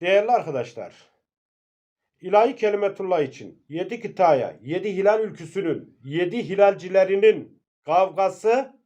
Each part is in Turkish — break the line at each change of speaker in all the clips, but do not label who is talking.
Değerli arkadaşlar, ilahi kelimetullah için yedi kıtaya, yedi hilal ülküsünün, yedi hilalcilerinin kavgası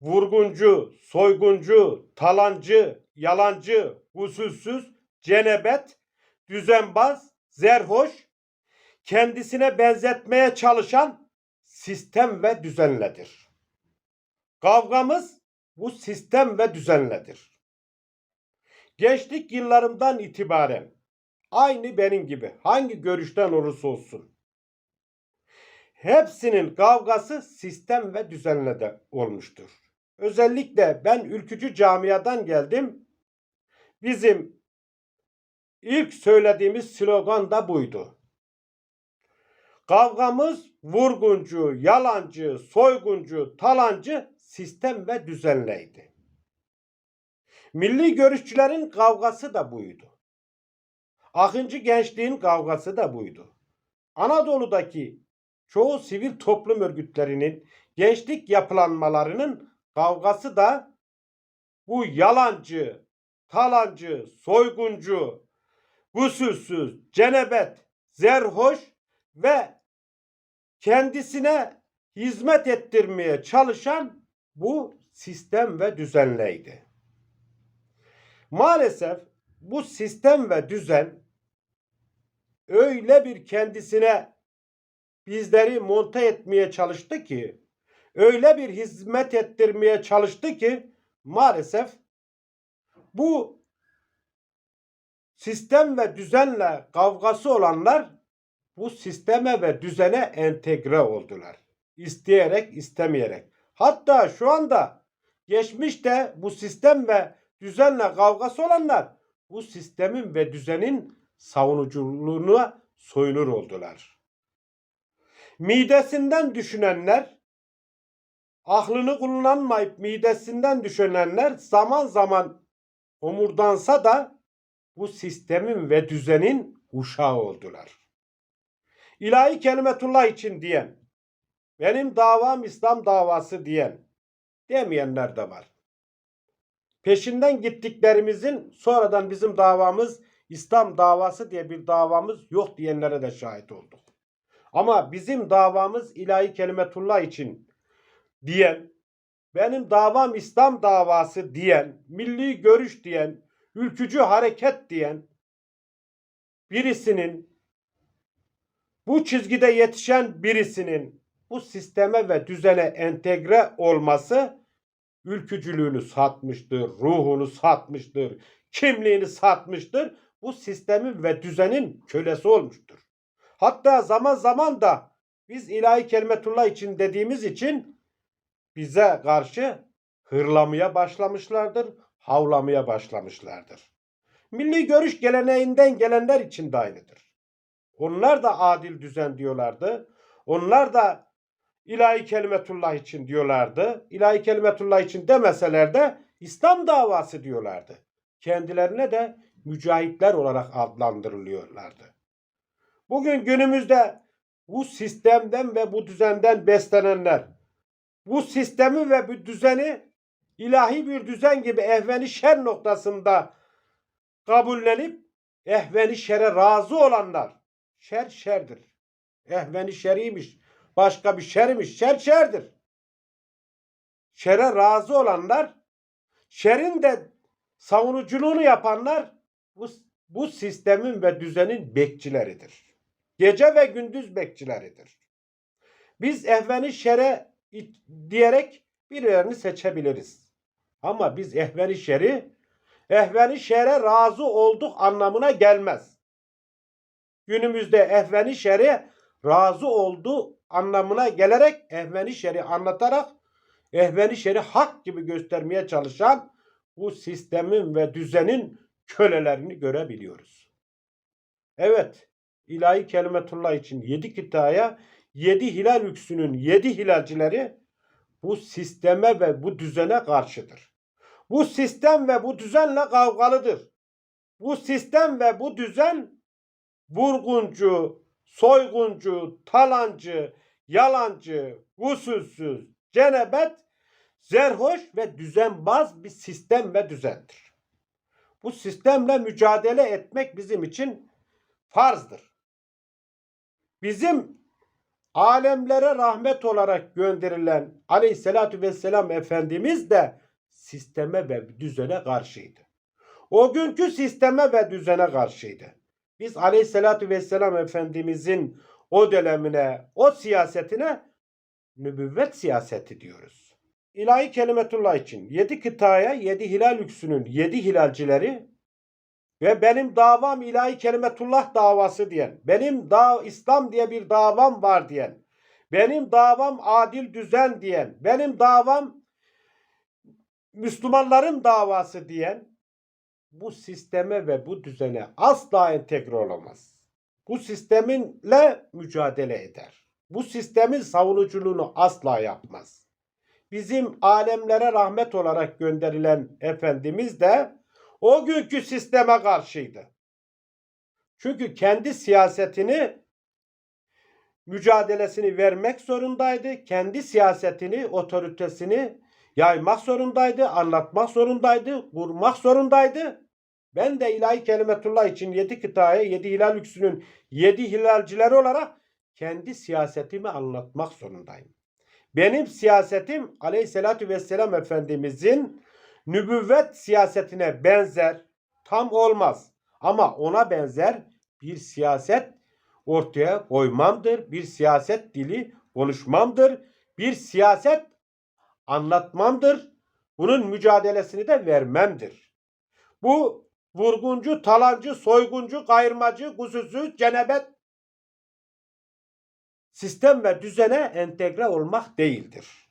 vurguncu, soyguncu, talancı, yalancı, usulsüz, cenebet, düzenbaz, zerhoş, kendisine benzetmeye çalışan sistem ve düzenledir. Kavgamız bu sistem ve düzenledir. Gençlik yıllarımdan itibaren aynı benim gibi hangi görüşten olursa olsun hepsinin kavgası sistem ve düzenle de olmuştur. Özellikle ben ülkücü camiadan geldim. Bizim ilk söylediğimiz slogan da buydu. Kavgamız vurguncu, yalancı, soyguncu, talancı sistem ve düzenleydi. Milli görüşçülerin kavgası da buydu. Akıncı gençliğin kavgası da buydu. Anadolu'daki çoğu sivil toplum örgütlerinin gençlik yapılanmalarının kavgası da bu yalancı, talancı, soyguncu, gusülsüz, cenebet, zerhoş ve kendisine hizmet ettirmeye çalışan bu sistem ve düzenleydi. Maalesef bu sistem ve düzen öyle bir kendisine bizleri monte etmeye çalıştı ki, öyle bir hizmet ettirmeye çalıştı ki maalesef bu sistem ve düzenle kavgası olanlar bu sisteme ve düzene entegre oldular. İsteyerek, istemeyerek. Hatta şu anda geçmişte bu sistem ve düzenle kavgası olanlar bu sistemin ve düzenin savunuculuğuna soyunur oldular. Midesinden düşünenler, aklını kullanmayıp midesinden düşünenler zaman zaman homurdansa da bu sistemin ve düzenin uşağı oldular. İlahi kelimetullah için diyen, benim davam İslam davası diyen, demeyenler de var. Peşinden gittiklerimizin sonradan bizim davamız İslam davası diye bir davamız yok diyenlere de şahit olduk. Ama bizim davamız ilahi kelimetullah için diyen, benim davam İslam davası diyen, milli görüş diyen, ülkücü hareket diyen birisinin bu çizgide yetişen birisinin bu sisteme ve düzene entegre olması ülkücülüğünü satmıştır, ruhunu satmıştır, kimliğini satmıştır. Bu sistemin ve düzenin kölesi olmuştur. Hatta zaman zaman da biz ilahi kelimetullah için dediğimiz için bize karşı hırlamaya başlamışlardır, havlamaya başlamışlardır. Milli görüş geleneğinden gelenler için de aynıdır. Onlar da adil düzen diyorlardı. Onlar da ilahi kelimetullah için diyorlardı. İlahi kelimetullah için demeseler de İslam davası diyorlardı. Kendilerine de mücahitler olarak adlandırılıyorlardı. Bugün günümüzde bu sistemden ve bu düzenden beslenenler, bu sistemi ve bu düzeni ilahi bir düzen gibi ehveni şer noktasında kabullenip ehveni şere razı olanlar, şer şerdir. Ehveni şeriymiş, başka bir şermiş, şer şerdir. Şere razı olanlar, şerin de savunuculuğunu yapanlar bu, bu sistemin ve düzenin bekçileridir. Gece ve gündüz bekçileridir. Biz ehveni şere diyerek birilerini seçebiliriz. Ama biz ehveni şeri ehveni şere razı olduk anlamına gelmez. Günümüzde ehveni şere razı oldu anlamına gelerek ehveni şeri anlatarak ehveni şeri hak gibi göstermeye çalışan bu sistemin ve düzenin kölelerini görebiliyoruz. Evet, ilahi kelimetullah için yedi kitaya, yedi hilal üksünün yedi hilalcileri bu sisteme ve bu düzene karşıdır. Bu sistem ve bu düzenle kavgalıdır. Bu sistem ve bu düzen vurguncu, soyguncu, talancı, yalancı, usulsüz, cenebet, zerhoş ve düzenbaz bir sistem ve düzendir. Bu sistemle mücadele etmek bizim için farzdır. Bizim alemlere rahmet olarak gönderilen aleyhissalatü vesselam Efendimiz de sisteme ve düzene karşıydı. O günkü sisteme ve düzene karşıydı. Biz aleyhissalatü vesselam Efendimizin o dönemine, o siyasetine nübüvvet siyaseti diyoruz. İlahi kelimetullah için yedi kıtaya, yedi hilal yüksünün yedi hilalcileri ve benim davam ilahi kelimetullah davası diyen, benim da İslam diye bir davam var diyen, benim davam adil düzen diyen, benim davam Müslümanların davası diyen bu sisteme ve bu düzene asla entegre olamaz. Bu sisteminle mücadele eder. Bu sistemin savunuculuğunu asla yapmaz. Bizim alemlere rahmet olarak gönderilen Efendimiz de o günkü sisteme karşıydı. Çünkü kendi siyasetini mücadelesini vermek zorundaydı. Kendi siyasetini, otoritesini yaymak zorundaydı, anlatmak zorundaydı, kurmak zorundaydı. Ben de ilahi kelimetullah için yedi kıtaya, yedi hilal yüksünün yedi hilalcileri olarak kendi siyasetimi anlatmak zorundayım. Benim siyasetim aleyhissalatü vesselam Efendimizin nübüvvet siyasetine benzer, tam olmaz. Ama ona benzer bir siyaset ortaya koymamdır. Bir siyaset dili konuşmamdır. Bir siyaset anlatmamdır. Bunun mücadelesini de vermemdir. Bu vurguncu, talancı, soyguncu, kayırmacı, kusuzu, cenebet sistem ve düzene entegre olmak değildir.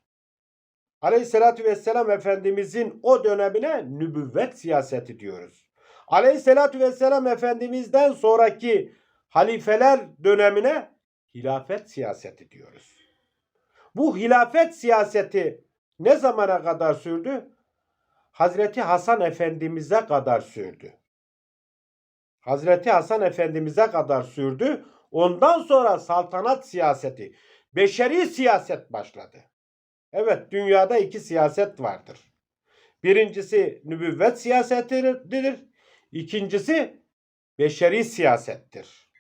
Aleyhissalatü vesselam Efendimizin o dönemine nübüvvet siyaseti diyoruz. Aleyhissalatü vesselam Efendimiz'den sonraki halifeler dönemine hilafet siyaseti diyoruz. Bu hilafet siyaseti ne zamana kadar sürdü? Hazreti Hasan Efendimiz'e kadar sürdü. Hazreti Hasan Efendimiz'e kadar sürdü. Ondan sonra saltanat siyaseti, beşeri siyaset başladı. Evet dünyada iki siyaset vardır. Birincisi nübüvvet siyasetidir. İkincisi beşeri siyasettir.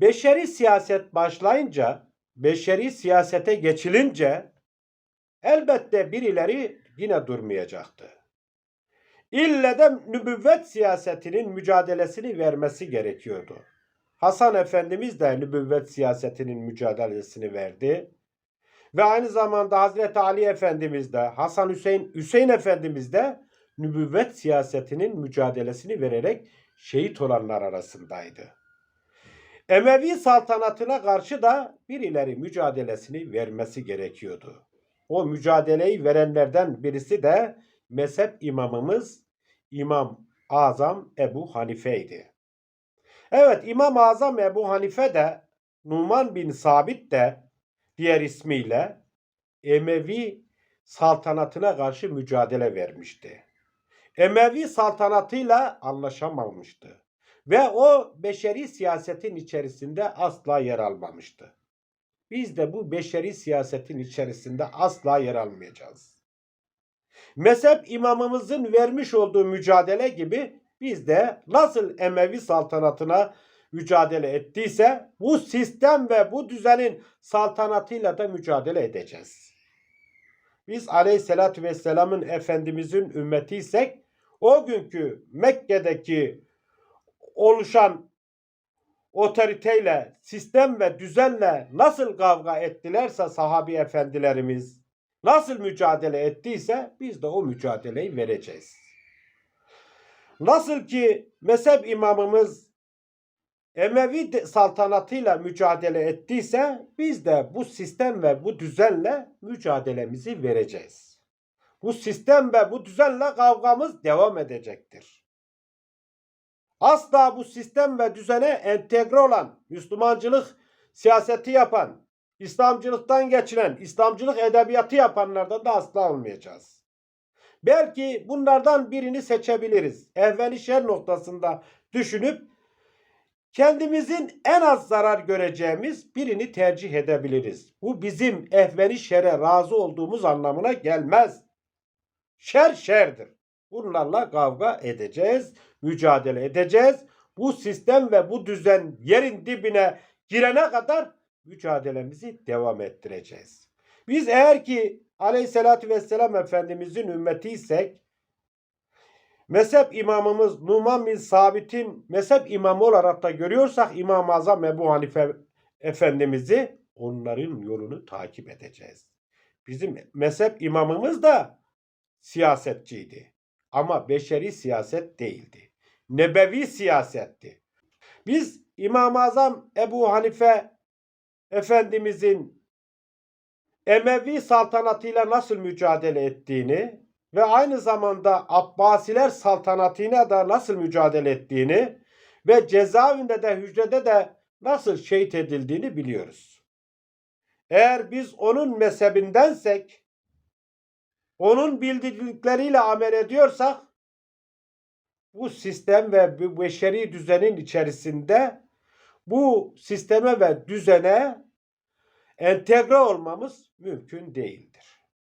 Beşeri siyaset başlayınca, beşeri siyasete geçilince elbette birileri yine durmayacaktı. İlle de nübüvvet siyasetinin mücadelesini vermesi gerekiyordu. Hasan Efendimiz de nübüvvet siyasetinin mücadelesini verdi. Ve aynı zamanda Hazreti Ali Efendimiz de Hasan Hüseyin Hüseyin Efendimiz de nübüvvet siyasetinin mücadelesini vererek şehit olanlar arasındaydı. Emevi saltanatına karşı da birileri mücadelesini vermesi gerekiyordu. O mücadeleyi verenlerden birisi de mezhep imamımız İmam Azam Ebu Hanife'ydi. Evet İmam Azam Ebu Hanife de Numan bin Sabit de diğer ismiyle Emevi saltanatına karşı mücadele vermişti. Emevi saltanatıyla anlaşamamıştı ve o beşeri siyasetin içerisinde asla yer almamıştı. Biz de bu beşeri siyasetin içerisinde asla yer almayacağız. Mezhep imamımızın vermiş olduğu mücadele gibi biz de nasıl Emevi saltanatına mücadele ettiyse bu sistem ve bu düzenin saltanatıyla da mücadele edeceğiz. Biz aleyhissalatü vesselamın Efendimizin ümmetiysek o günkü Mekke'deki oluşan otoriteyle, sistem ve düzenle nasıl kavga ettilerse sahabi efendilerimiz, nasıl mücadele ettiyse biz de o mücadeleyi vereceğiz. Nasıl ki mezhep imamımız Emevi saltanatıyla mücadele ettiyse biz de bu sistem ve bu düzenle mücadelemizi vereceğiz. Bu sistem ve bu düzenle kavgamız devam edecektir. Asla bu sistem ve düzene entegre olan, Müslümancılık siyaseti yapan, İslamcılıktan geçiren, İslamcılık edebiyatı yapanlardan da asla olmayacağız. Belki bunlardan birini seçebiliriz. Ehveni şer noktasında düşünüp kendimizin en az zarar göreceğimiz birini tercih edebiliriz. Bu bizim ehveni şere razı olduğumuz anlamına gelmez. Şer şerdir. Bunlarla kavga edeceğiz, mücadele edeceğiz. Bu sistem ve bu düzen yerin dibine girene kadar mücadelemizi devam ettireceğiz. Biz eğer ki Aleyhisselatü Vesselam Efendimizin ümmetiysek mezhep imamımız Numan bin Sabit'in mezhep imamı olarak da görüyorsak İmam-ı Azam Ebu Hanife Efendimiz'i onların yolunu takip edeceğiz. Bizim mezhep imamımız da siyasetçiydi. Ama beşeri siyaset değildi. Nebevi siyasetti. Biz İmam-ı Azam Ebu Hanife Efendimizin Emevi saltanatıyla nasıl mücadele ettiğini ve aynı zamanda Abbasiler saltanatıyla da nasıl mücadele ettiğini ve cezaevinde de hücrede de nasıl şehit edildiğini biliyoruz. Eğer biz onun mezhebindensek, onun bildirdikleriyle amel ediyorsak, bu sistem ve bu beşeri düzenin içerisinde bu sisteme ve düzene entegre olmamız mümkün değildir.